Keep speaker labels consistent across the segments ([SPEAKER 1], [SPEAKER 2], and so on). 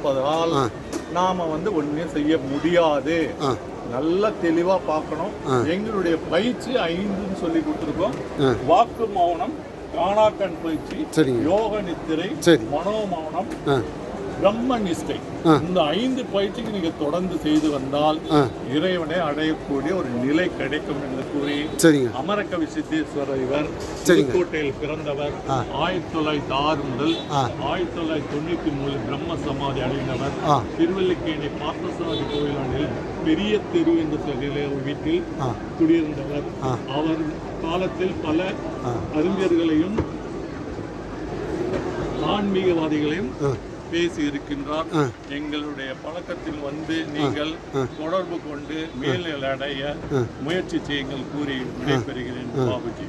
[SPEAKER 1] இருப்பதால். நாம வந்து ஒண்ணுமே செய்ய முடியாது நல்லா தெளிவா பார்க்கணும். எங்களுடைய பயிற்சி ஐந்துன்னு சொல்லி கொடுத்துருக்கோம். வாக்கு மௌனம் காணாக்கண் பயிற்சி. யோக நித்திரை
[SPEAKER 2] சரி.
[SPEAKER 1] மனோமௌனம்
[SPEAKER 2] ஆ
[SPEAKER 1] பிரம்ம நிஷ்டை. இந்த ஐந்து பயிற்சிக்கு நீங்க தொடர்ந்து செய்து வந்தால் இறைவனை அடையக்கூடிய ஒரு நிலை கிடைக்கும் என்று கூறி
[SPEAKER 2] சரிங்க
[SPEAKER 1] அமரகவி சித்தேஸ்வரர் இவர். புதுக்கோட்டையில் பிறந்தவர். ஆயிரத்தி தொள்ளாயிரத்தி ஆறு முதல். ஆயிரத்தி தொள்ளாயிரத்தி தொண்ணூத்தி மூணு பிரம்ம சமாதி அடைந்தவர். திருவல்லிக்கேணி பார்த்தசாரதி கோயிலாண்டில் பெரிய தெரு என்ற வீட்டில் குடியிருந்தவர். அவர் காலத்தில் பல. அறிஞர்களையும் ஆன்மீகவாதிகளையும் பேசி இருக்கின்றார்
[SPEAKER 2] ஆ.
[SPEAKER 1] எங்களுடைய பழக்கத்தில் வந்து நீங்கள். தொடர்பு கொண்டு மேல்நிலை அடைய. முயற்சி செய்யுங்கள் கூறி விடைபெறுகிறேன் பாபுஜி.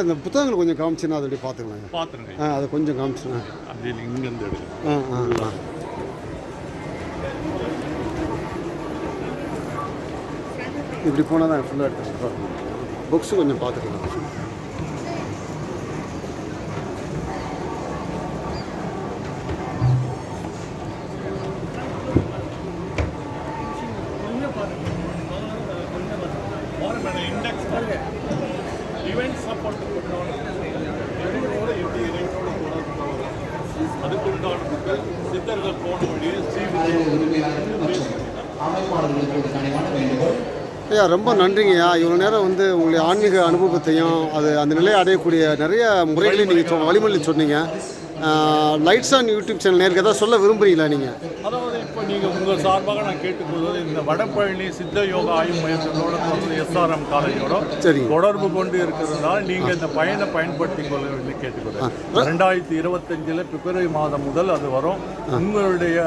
[SPEAKER 2] அந்த புத்தகங்கள் கொஞ்சம் காமிச்சுன்னா அதை பார்த்துக்கலாங்க.
[SPEAKER 1] பாத்துருங்க
[SPEAKER 2] ஆ அதை கொஞ்சம் காமிச்சுண்ணா
[SPEAKER 1] அப்படி இங்கிருந்து
[SPEAKER 2] ஆ இப்படி போனால் தான் ஃபுல்லாக எடுத்துக்கலாம் புக்ஸு கொஞ்சம் பார்த்துக்கலாம்.
[SPEAKER 1] எப்படி இறைவனோட? அதுக்குண்டான சித்தர்கள் போன வழியே
[SPEAKER 3] அமைப்பாளர்களுக்கு ஒரு கனிவான வேண்டுகோள்
[SPEAKER 2] ஐயா ரொம்ப நன்றிங்கய்யா இவ்வளோ நேரம் வந்து உங்களுடைய ஆன்மீக அனுபவத்தையும் அது அந்த நிலையை அடையக்கூடிய நிறைய முறைகளையும் நீங்கள் சொ வழிமொழி சொன்னீங்க லைட்ஸ் ஆன் யூடியூப் சேனல் நேருக்கு ஏதாவது சொல்ல விரும்புறீங்களா நீங்கள்
[SPEAKER 1] நீங்கள் உங்கள் சார்பாக நான் கேட்டுக்கொள்வது இந்த வடபழனி சித்த யோகா ஆய்வு மையத்தோட தொடர்ந்து எஸ்ஆர்எம் காலேஜோட. தொடர்பு கொண்டு இருக்கிறதுனால நீங்கள் இந்த பயனை பயன்படுத்திக் கொள்ள வேண்டி கேட்டுக்கொள்கிறேன் ரெண்டாயிரத்தி இருபத்தஞ்சில் பிப்ரவரி மாதம் முதல் அது வரும் உங்களுடைய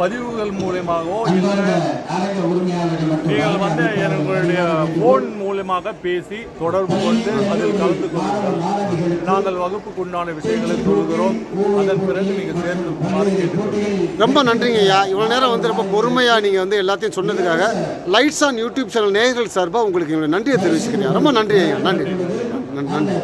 [SPEAKER 1] பதிவுகள் மூலியமாகவோ நீங்கள் வந்து எங்களுடைய ஃபோன் மூலியமாக பேசி தொடர்பு கொண்டு அதில் கலந்து கொள்ளுங்கள் நாங்கள் வகுப்புக்கு உண்டான விஷயங்களை சொல்கிறோம் அதன் பிறகு நீங்கள் சேர்ந்து
[SPEAKER 2] ரொம்ப நன்றிங்க ஐயா. இவ்வளோ நேரம் வந்து ரொம்ப பொறுமையாக நீங்கள் வந்து எல்லாத்தையும் சொன்னதுக்காக லைட்ஸ் ஆன் யூடியூப் சேனல் நேயர்கள் சார்பாக உங்களுக்கு நன்றியை தெரிவிச்சுக்கிறேன் ரொம்ப நன்றி ஐயா. நன்றி. நன்றி.